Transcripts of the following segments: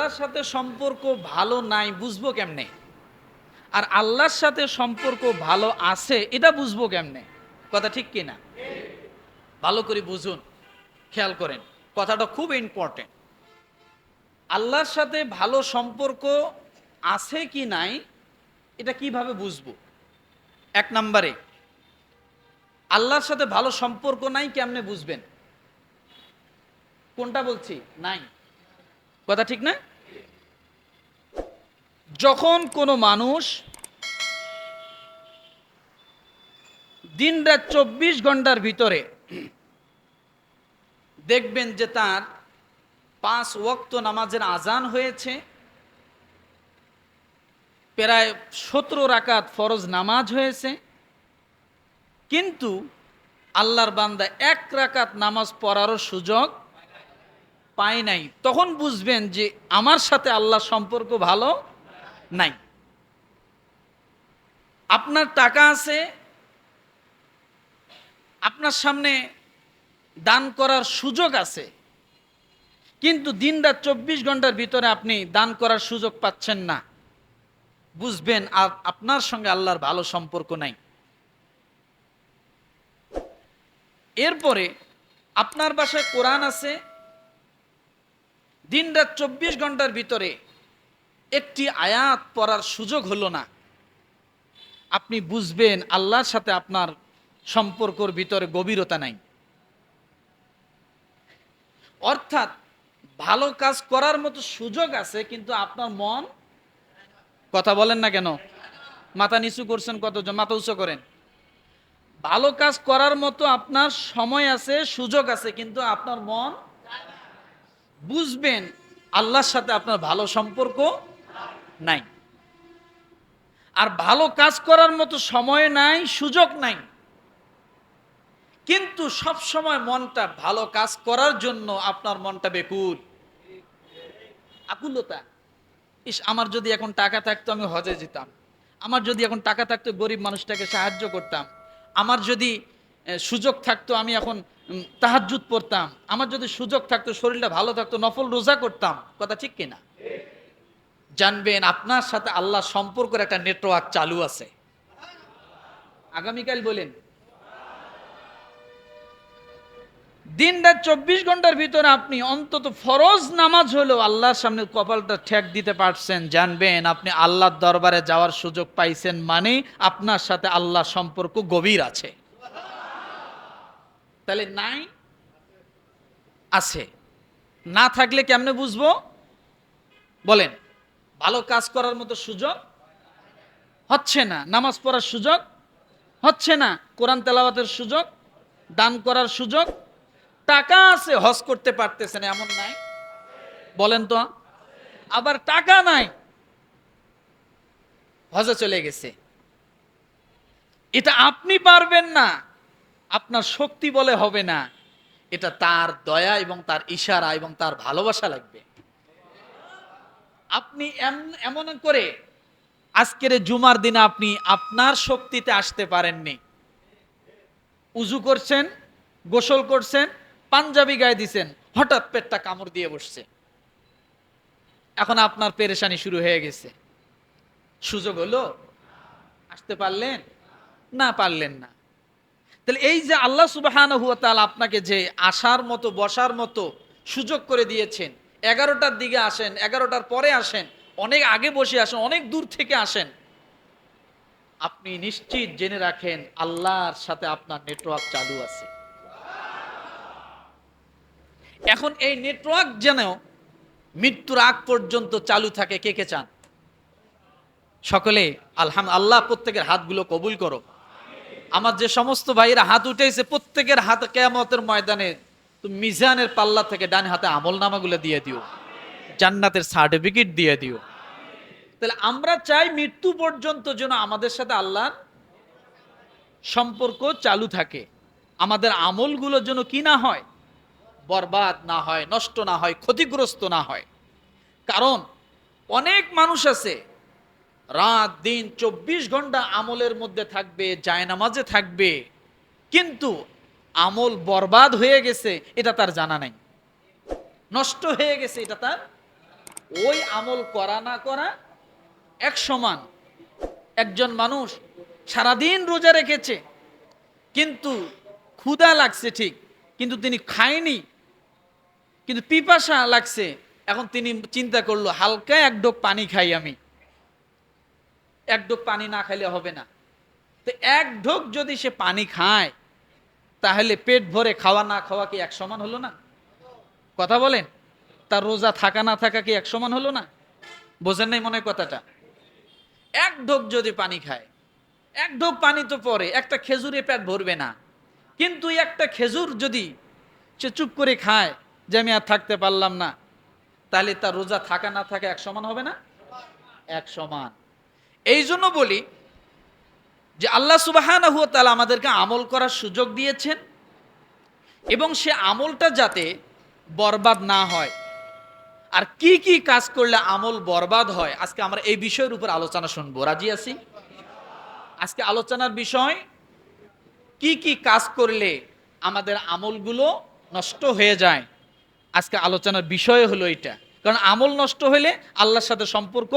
আল্লাহর সাথে সম্পর্ক ভালো নাই, বুঝব কেমনে? আর আল্লাহর সাথে সম্পর্ক ভালো আছে, এটা বুঝব কেমনে? কথা ঠিক কি না? ভালো করে বুঝুন, খেয়াল করেন, কথাটা খুব ইম্পর্টেন্ট আল্লাহর সাথে ভালো সম্পর্ক আছে কি নাই, এটা কীভাবে বুঝব? এক নম্বরে, আল্লাহর সাথে ভালো সম্পর্ক নাই কেমনে বুঝবেন? কোনটা বলছি? নাই। কথা ঠিক না? যখন কোনো মানুষ দিন রাত চব্বিশ ঘণ্টার ভিতরে দেখবেন যে তার পাঁচ ওয়াক্ত নামাজের আজান হয়েছে, প্রায় সতেরো রাকাত ফরজ নামাজ হয়েছে, কিন্তু আল্লাহর বান্দা এক রাকাত নামাজ পড়ারও সুযোগ পায় নাই। তখন বুঝবেন যে আমার সাথে আল্লাহ সম্পর্ক ভালো নাই। আপনার টাকা আছে, আপনার সামনে দান করার সুযোগ আছে, কিন্তু দিন রাত চব্বিশ ঘণ্টার ভিতরে আপনি দান করার সুযোগ পাচ্ছেন না। বুঝবেন, আর আপনার সঙ্গে আল্লাহর ভালো সম্পর্ক নাই। এরপরে আপনার বাসায় কোরআন আছে দিন রাত চব্বিশ ঘণ্টার ভিতরে একটি আয়াত পড়ার সুযোগ হলো না। আপনি বুঝবেন আল্লাহর সাথে আপনার সম্পর্কর ভিতরে গভীরতা নাই। অর্থাৎ ভালো কাজ করার মতো সুযোগ আছে, কিন্তু আপনার মন কথা বলেন না কেন? মাথা নিচু করছেন কতজন? মাথা উঁচু করেন। ভালো কাজ করার মতো আপনার সময় আছে, সুযোগ আছে, কিন্তু আপনার মন বুঝবেন আল্লাহর সাথে আপনার ভালো সম্পর্ক নাই। আর ভালো কাজ করার মতো সময় নাই, সুযোগ নাই। কিন্তু সব সময় মনটা ভালো কাজ করার জন্য আপনার মনটা বেকুল। আকুলতা। ইস, আমার যদি এখন টাকা থাকতো আমি হজে যেতাম। আমার যদি এখন টাকা থাকতো গরিব মানুষটাকে সাহায্য করতাম। আমার যদি সুযোগ থাকতো আমি এখন তাহাজুত পড়তাম। আমার যদি সুযোগ থাকতো, শরীরটা ভালো থাকতো, নফল রোজা করতাম। কথা ঠিক কিনা? জানবেন আপনার সাথে আল্লাহ সম্পর্কের একটা নেটওয়ার্ক চালু আছে। আগামীকাল বলেন। দিন রাত চব্বিশ ঘণ্টার ভিতরে আপনি অন্তত ফরজ নামাজ হলেও আল্লাহর সামনে কপালটা ঠেক দিতে পারছেন, জানবেন আপনি আল্লাহর দরবারে যাওয়ার সুযোগ পাইছেন মানে আপনার সাথে আল্লাহ সম্পর্ক গভীর আছে। তাহলে নাই? আছে। না থাকলে কেমনে বুঝব? বলেন। ভালো কাজ করার মতো সুযোগ হচ্ছে না। নামাজ পড়ার সুযোগ হচ্ছে না। কোরআন তেলাওয়াতের সুযোগ, দান করার সুযোগ। টাকা আছে, হজ করতে পারতেছেন, এমন নাই। বলেন তো। আবার টাকা নাই। হজে চলে গেছে। এটা আপনি পারবেন না। আপনার শক্তি বলে হবে না। এটা তার দয়া এবং তার ইশারা এবং তার ভালোবাসা লাগবে। আপনি এম- এমন করে আজকের জুমার দিনে আপনি আপনার শক্তিতে আসতে পারেননি। উজু করছেন, গোসল করছেন, পাঞ্জাবি গায়ে দিছেন, হঠাৎ পেটটা কামড় দিয়ে বসছে। এখন আপনার পেরেশানি শুরু হয়ে গেছে। সুযোগ হলো? আসতে পারলেন? না পারলেন না। তাহলে এই যে আল্লাহ সুবাহান হুয়া আপনাকে যে আসার মতো, বসার মতো সুযোগ করে দিয়েছেন এগারোটার দিকে আসেন, এগারোটার পরে আসেন, অনেক আগে বসে আসেন, অনেক দূর থেকে আসেন। আপনি নিশ্চিত জেনে রাখেন, আল্লাহর সাথে আপনার নেটওয়ার্ক চালু আছে। এখন এই নেটওয়ার্ক যেন মৃত্যুর আগ পর্যন্ত চালু থাকে, কে কে চান? সকলে, আলহাম, আল্লাহ প্রত্যেকের হাতগুলো কবুল করো। আমার যে সমস্ত ভাইয়েরা হাত উঠেছে, প্রত্যেকের হাত কেয়ামতের ময়দানে তুমি মিজানের পাল্লা থেকে ডান হাতে আমল নামাগুলো দিয়ে দিও। জান্নাতের সার্টিফিকেট দিয়ে দিও। তাহলে আমরা চাই মৃত্যু পর্যন্ত যেন আমাদের সাথে আল্লাহর সম্পর্ক চালু থাকে। আমাদের আমলগুলো যেন কি না হয়, বরবাদ না হয়, নষ্ট না হয়, ক্ষতিগ্রস্ত না হয়। কারণ অনেক মানুষ আছে, রাত, দিন, চব্বিশ ঘণ্টা আমলের মধ্যে থাকবে, জায়নামাজে থাকবে। কিন্তু আমল বরবাদ হয়ে গেছে, এটা তার জানা নাই। নষ্ট হয়ে গেছে, এটা তার ওই আমল করা না করা এক সমান। একজন মানুষ সারাদিন রোজা রেখেছে, কিন্তু ক্ষুধা লাগছে ঠিক, কিন্তু তিনি খায়নি, কিন্তু পিপাসা লাগছে, এখন তিনি চিন্তা করল, হালকা এক ডোক পানি খাই আমি। এক ডোক পানি না খাইলে হবে না। তো এক ঢোক যদি সে পানি খায় তাহলে পেট ভরে খাওয়া না খাওয়া কি এক সমান হলো না? কথা বলেন, তার রোজা থাকা না থাকা কি এক সমান হলো না? বোঝেন নাই মনে কথাটা? এক ঢোক যদি পানি খায়, এক ঢোক পানি তো পরে, একটা খেজুরে পেট ভরবে না। কিন্তু একটা খেজুর যদি সে চুপ করে খায়, যে আমি আর থাকতে পারলাম না, তাহলে তার রোজা থাকা না থাকা এক সমান হবে না? এক সমান। এই জন্য বলি যে আল্লাহ সুবাহান তালা আমাদেরকে আমল করার সুযোগ দিয়েছেন এবং সে আমলটা যাতে বরবাদ না হয়। আর কি কি কাজ করলে আমল বরবাদ হয়, আজকে আমরা এই বিষয়ের উপর আলোচনা শুনব। রাজি আছি? আজকে আলোচনার বিষয়, কি কি কাজ করলে আমাদের আমলগুলো নষ্ট হয়ে যায়? আজকে আলোচনার বিষয় হলো এটা। কারণ আমল নষ্ট হলে আল্লাহর সাথে সম্পর্ক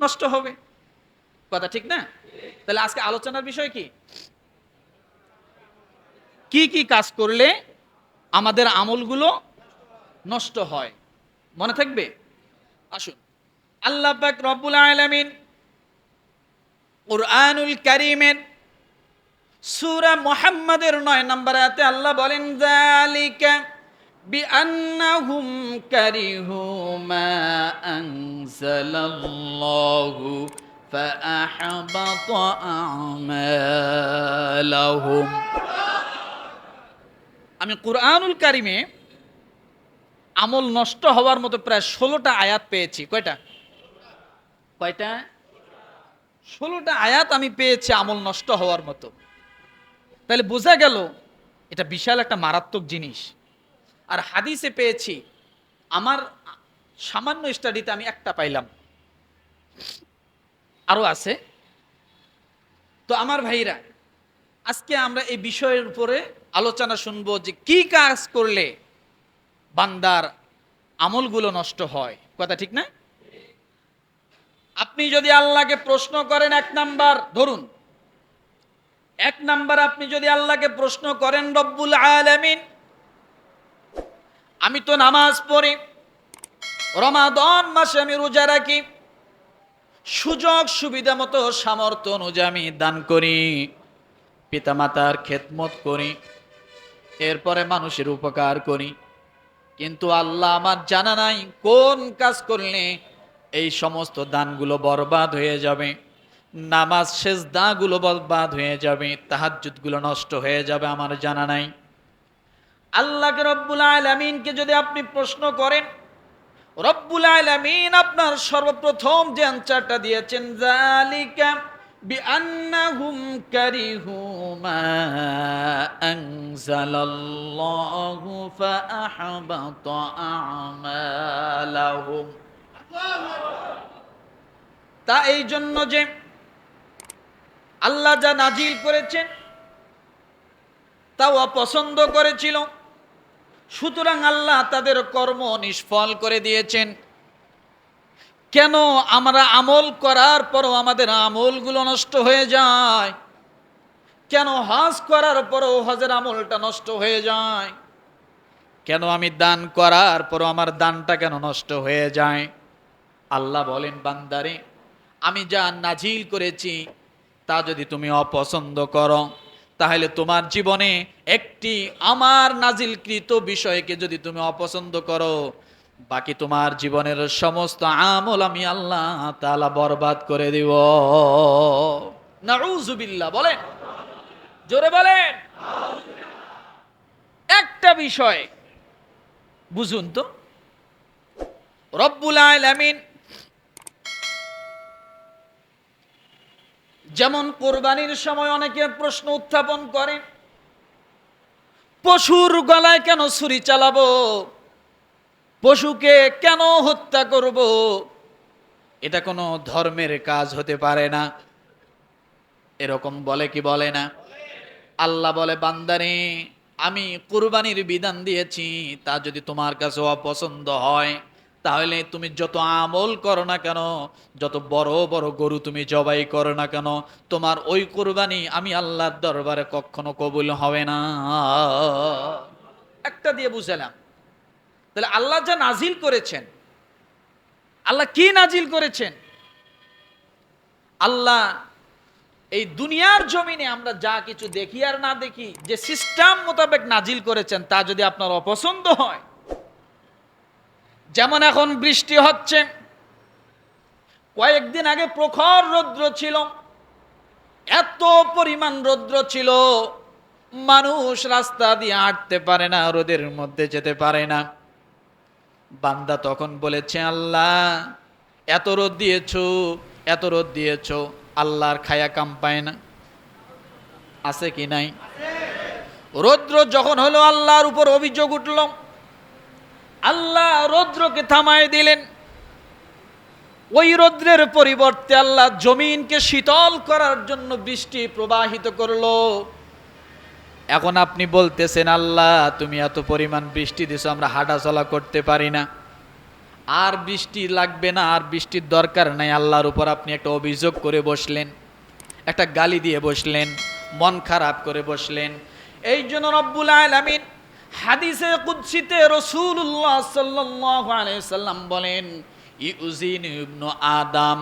নষ্ট হবে। কথা ঠিক না? তাহলে আজকে আলোচনার বিষয় কি? কি কি কাজ করলে আমাদের আমলগুলো নষ্ট হয়? মনে থাকবে? আসুন। আল্লাহ রব্বুল আলামিন কুরআনুল কারীমের সূরা মুহাম্মাদের 9 নম্বর আল্লাহ বলেন, যালিকা বিআন্নাহুম কারিহু মা فأحبط أعمالهم আমি কুরআনুল কারিমে আমল নষ্ট হওয়ার মতো প্রায় ষোলোটা আয়াত পেয়েছি কয়টা কয়টা ষোলোটা আয়াত আমি পেয়েছি আমল নষ্ট হওয়ার মতো তাহলে বোঝা গেল এটা বিশাল একটা মারাত্মক জিনিস আর হাদিসে পেয়েছি আমার সামান্য স্টাডিতে আমি একটা পাইলাম আরও আছে। তো আমার ভাইরা আজকে আমরা এই বিষয়ের উপরে আলোচনা শুনব যে কি কাজ করলে বান্দার আমলগুলো নষ্ট হয়। কথা ঠিক না? আপনি যদি আল্লাহকে প্রশ্ন করেন এক নাম্বার, ধরুন, এক নাম্বার আপনি যদি আল্লাহকে প্রশ্ন করেন, রব্বুল আলামিন, আমি তো নামাজ পড়ি, রমাদন মাসে আমি রোজা রাখি সুযোগ সুবিধা মতো সামর্থ্য অনুযায়ী আমি দান করি, পিতামাতার খেদমত করি, এরপরে মানুষের উপকার করি। কিন্তু আল্লাহ আমার জানা নাই কোন কাজ করলে এই সমস্ত দানগুলো বরবাদ হয়ে যাবে, নামাজ শেষ দাগুলো বরবাদ হয়ে যাবে তাহাজুদগুলো নষ্ট হয়ে যাবে আমার জানা নাই। আল্লাহকে রব্বুল আলমিনকে যদি আপনি প্রশ্ন করেন রব্বুল আলামিন আপনার সর্বপ্রথম যে অ্যানসারটা দিয়েছেন জালিকা বিআন্নাহুম কারিহু মা আনজালাল্লাহু ফাআহবাতা আমালাহুম। তা এই জন্য যে আল্লাহ যা নাজিল করেছেন, তাও অপছন্দ করেছিল। সুতরাং আল্লাহ তাদের কর্ম নিষ্ফল করে দিয়েছেন। কেন আমরা আমল করার পরও আমাদের আমলগুলো নষ্ট হয়ে যায়? কেন হজ করার পরও হজের আমলটা নষ্ট হয়ে যায়? কেন আমি দান করার পরও আমার দানটা কেন নষ্ট হয়ে যায়? আল্লাহ বলেন, বান্দারে, আমি যা নাজিল করেছি, তা যদি তুমি অপছন্দ করো তাহলে তোমার জীবনে একটি আমার নাজিলকৃত বিষয়কে যদি তুমি অপছন্দ করো, বাকি তোমার জীবনের সমস্ত আমল আমি আল্লাহ তালা বরবাদ করে দিব। নাউজুবিল্লাহ বলেন। জোরে বলেন। একটা বিষয়, বুঝুন তো। রব্বুল আলামিন যেমন কোরবানির সময় অনেকে প্রশ্ন উত্থাপন করে, পশুর গলায় কেন ছুরি চালাবো? পশুকে কেন হত্যা করব? এটা কোনো ধর্মের কাজ হতে পারে না। এরকম বলে কি বলে না? আল্লাহ বলে, বান্দারে, আমি কুরবানির বিধান দিয়েছি, তা যদি তোমার কাছে অপছন্দ হয় তাহলে তুমি যত আমল করো না কেন, যত বড় বড় গরু তুমি জবাই করো না কেন, তোমার ওই কোরবানি আমি আল্লাহর দরবারে কখনো কবুল হবে না। একটা দিয়ে বুঝালাম। তাহলে আল্লাহ যা নাজিল করেছেন, আল্লাহ কি নাজিল করেছেন? আল্লাহ এই দুনিয়ার জমিনে আমরা যা কিছু দেখি আর না দেখি, যে সিস্টেম মোতাবেক নাজিল করেছেন, তা যদি আপনার অপছন্দ হয় যেমন এখন বৃষ্টি হচ্ছে, কয়েকদিন আগে প্রখর রৌদ্র ছিল, এত পরিমাণ রৌদ্র ছিল, মানুষ রাস্তা দিয়ে হাঁটতে পারে না, রোদের মধ্যে যেতে পারে না। বান্দা তখন বলেছে, আল্লাহ, এত রোদ দিয়েছ, এত রোদ দিয়েছ, আল্লাহর খায়া কাম পায় না। আছে কি নাই? রৌদ্র যখন হলো, আল্লাহর উপর অভিযোগ উঠল আল্লাহ রৌদ্রকে থামায় দিলেন। ওই রৌদ্রের পরিবর্তে আল্লাহ জমিনকে শীতল করার জন্য বৃষ্টি প্রবাহিত করল। এখন আপনি বলতেছেন, আল্লাহ, তুমি এত পরিমাণ বৃষ্টি দিছো, আমরা হাঁটা চলা করতে পারি না। আর বৃষ্টি লাগবে না, আর বৃষ্টির দরকার নাই। আল্লাহর উপর আপনি একটা অভিযোগ করে বসলেন, একটা গালি দিয়ে বসলেন, মন খারাপ করে বসলেন। এই জন্য রব্বুল আলামিন হাদিসে কুদসিতে রসুল্লাহ সাল্লাম বলেন, ইউজিন ইবনু আদম,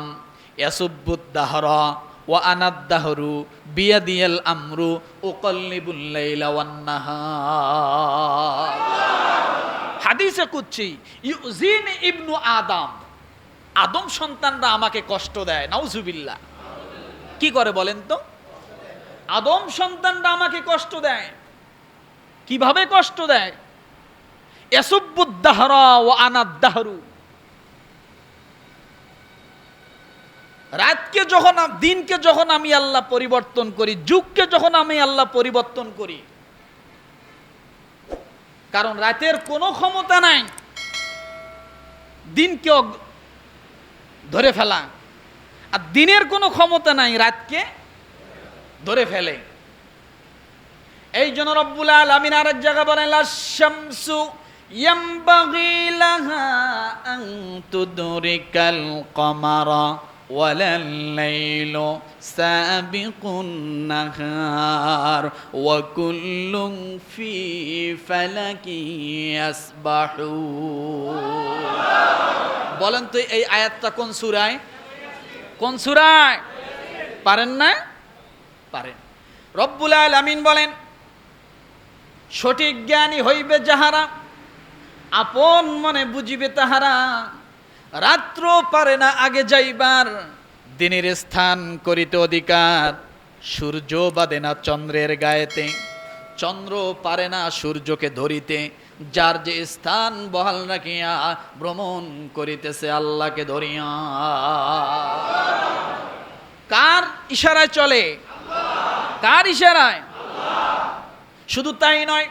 ইয়াসুব্বুদ দাহরা ওয়া আনাদ দাহরু বিয়াদিয়াল আমরু উকাল্লিবুল লাইলা হাদিসে কুচ্ছি ইউজিন ইবনু আদম আদম সন্তানরা আমাকে কষ্ট দেয়, নাউজুবিল্লাহ। কি করে বলেন তো? আদম সন্তানরা আমাকে কষ্ট দেয় কীভাবে কষ্ট দেয়? ও রাতকে যখন দিনকে যখন আমি আল্লাহ পরিবর্তন করি, যুগকে যখন আমি আল্লাহ পরিবর্তন করি, কারণ রাতের কোনো ক্ষমতা নাই দিনকে ধরে ফেলা। আর দিনের কোনো ক্ষমতা নাই, রাতকে ধরে ফেলে। এই জন্য রব্বুল আলামিন আরেক জায়গা বলেন লাশামসু লাহা আন তুদরিকাল কমারা ওয়ালাল লাইলু সাবিকুন নাহার ওয়া কুল্লুন ফি ফালাকি ইয়াসবাহুন বলেন তো এই আয়াতটা কোন সূরায়? কোন সূরায়? পারেন না? পারেন। রব্বুল আলামিন বলেন সঠিক জ্ঞানী হইবে যাহারা, আপন মনে বুঝিবে তাহারা রাত্র পারে না আগে যাইবার, দিনের স্থান করিতে অধিকার, সূর্য বাদে না চন্দ্রের গায়েতে, চন্দ্র পারে না সূর্যকে ধরিতে, যার যে স্থান বহাল রাখিয়া ভ্রমণ করিতেছে আল্লাহকে ধরিয়া। কার ইশারায় চলে? কার ইশারায়? শুধু তাই নয়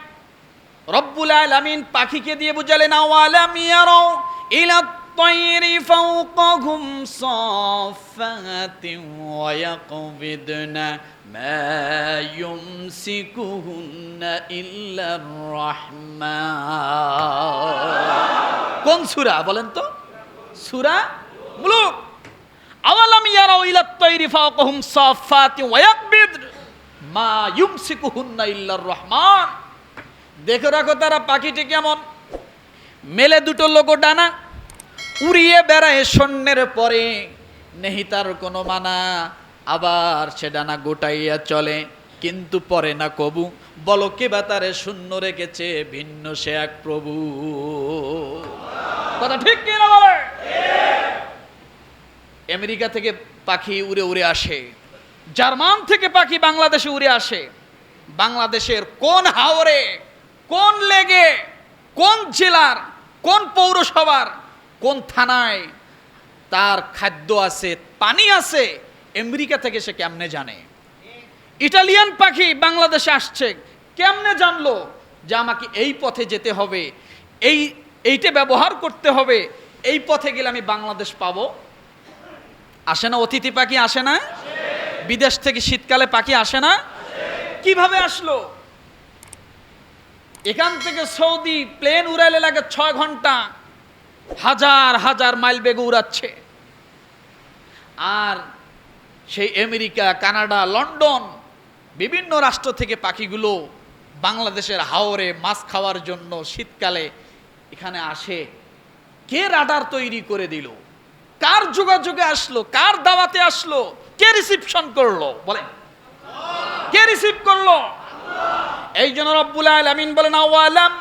রব্বুল আলামিন পাখিকে দিয়ে বুঝালেন আওয়ালাম ইয়ারো ইলা الطير فوقهم صافات ويقبضن ما يمسكهن إلا الرحمن কোন সূরা বলেন তো সূরা মুলুক আওয়ালাম ইয়ারাও ইলা الطير فوقهم صافات ويقبضن মা ইউমসিকুহুন্না ইল্লার রহমান। দেখে রাখো তারা পাখিটি কেমন? মেলে দুটো লোক ডানা উড়িয়ে বেড়ায় সৈন্যের পরে। নেহি তার কোনো মানা আবার সে ডানা গোটাইয়া চলে কিন্তু পরে না কবু। বলো কে বা তারে শূন্য রেখেছে ভিন্ন সে এক প্রভু। কথা ঠিক কিনা বলে? আমেরিকা থেকে পাখি উড়ে উড়ে আসে। জার্মান থেকে পাখি বাংলাদেশে উড়ে আসে। বাংলাদেশের কোন হাওরে, কোন লেগে, কোন জেলার, কোন পৌরসভার, কোন থানায়, তার খাদ্য আছে, পানি আছে, আমেরিকা থেকে সে কেমনে জানে? ইটালিয়ান পাখি বাংলাদেশে আসছে, কেমনে জানলো যে আমাকে এই পথে যেতে হবে, এই, এইটা ব্যবহার করতে হবে, এই পথে গেলে আমি বাংলাদেশ পাবো? আসে না অতিথি পাখি, আসে না? বিদেশ থেকে শীতকালে পাখি আসে না? কীভাবে আসলো? এখান থেকে সৌদি প্লেন উড়াইলে লাগে ছয় ঘণ্টা। হাজার হাজার মাইল বেগে উড়াচ্ছে। আর সেই আমেরিকা, কানাডা, লন্ডন বিভিন্ন রাষ্ট্র থেকে পাখিগুলো বাংলাদেশের হাওরে মাছ খাওয়ার জন্য শীতকালে এখানে আসে। কে রাডার তৈরি করে দিল? কার যোগাযোগে আসলো? কার দাওয়াতে আসলো? কে রিসিপশন করল? বলেন। কে রিসিভ করল? এই জন্য রব্বুল আলামিন বলেন, আওয়ালাম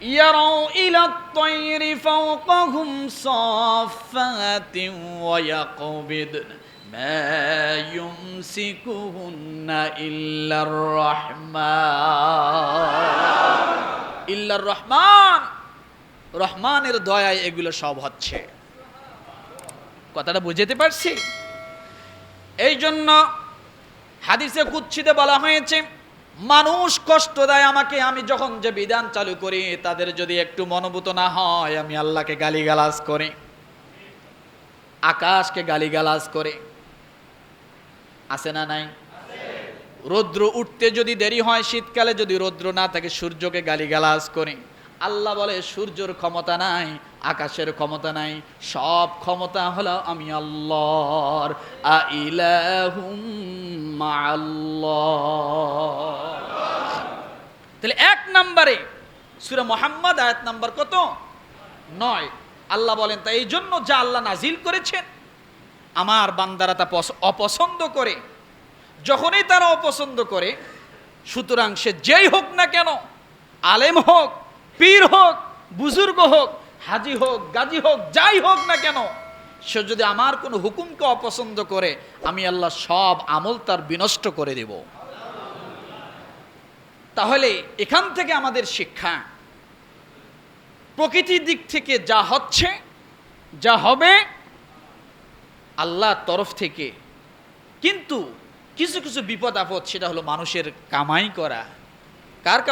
ইয়ারাউ ইলা তায়রি ফাওকাহুম সাফাতিন ওয়া ইয়াকবিদ। মা ইউমসিকুহুন্না ইল্লার রহমান। ইল্লার রহমান। রহমানের দয়ায় এগুলো সব হচ্ছে। কথাটা বুঝতে পারছি? এই জন্য হাদিসে কুচ্ছিতে বলা হয়েছে, মানুষ কষ্ট দেয় আমাকে, আমি যখন যে বিধান চালু করি, তাদের যদি একটু মনোভূত না হয়, আমি আল্লাহকে গালিগালাজ করি, আকাশকে গালিগালাজ করে। আছে না নাই? রৌদ্র উঠতে যদি দেরি হয়, শীতকালে যদি রৌদ্র না থাকে, সূর্যকে গালিগালাজ করে। আল্লাহ বলে, সূর্যর ক্ষমতা নাই আকাশের ক্ষমতা নাই, সব ক্ষমতা হলো আমি আল্লাহর। আইলাহুম মা'আল্লাহ। তাহলে এক নম্বরে, সুরা মোহাম্মদ আয়াত নাম্বার কত? নয়। আল্লাহ বলেন, তা এই জন্য যা আল্লাহ নাজিল করেছেন, আমার বান্দারা তা পছ- অপছন্দ করে। যখনই তারা অপছন্দ করে, সুতরাং সে যেই হোক না কেন, আলেম হোক, পীর হোক, বুজুর্গ হোক হাজি হোক, গাজী হোক, যাই হোক না কেন, সে যদি আমার কোনো হুকুমকে অপছন্দ করে, আমি আল্লাহ সব আমল তার বিনষ্ট করে দেব। তাহলে এখান থেকে আমাদের শিক্ষা, প্রকৃতির দিক থেকে যা হচ্ছে, যা হবে, আল্লাহর তরফ থেকে। কিন্তু কিছু কিছু বিপদ আপদ সেটা হলো মানুষের কামাই করা। কার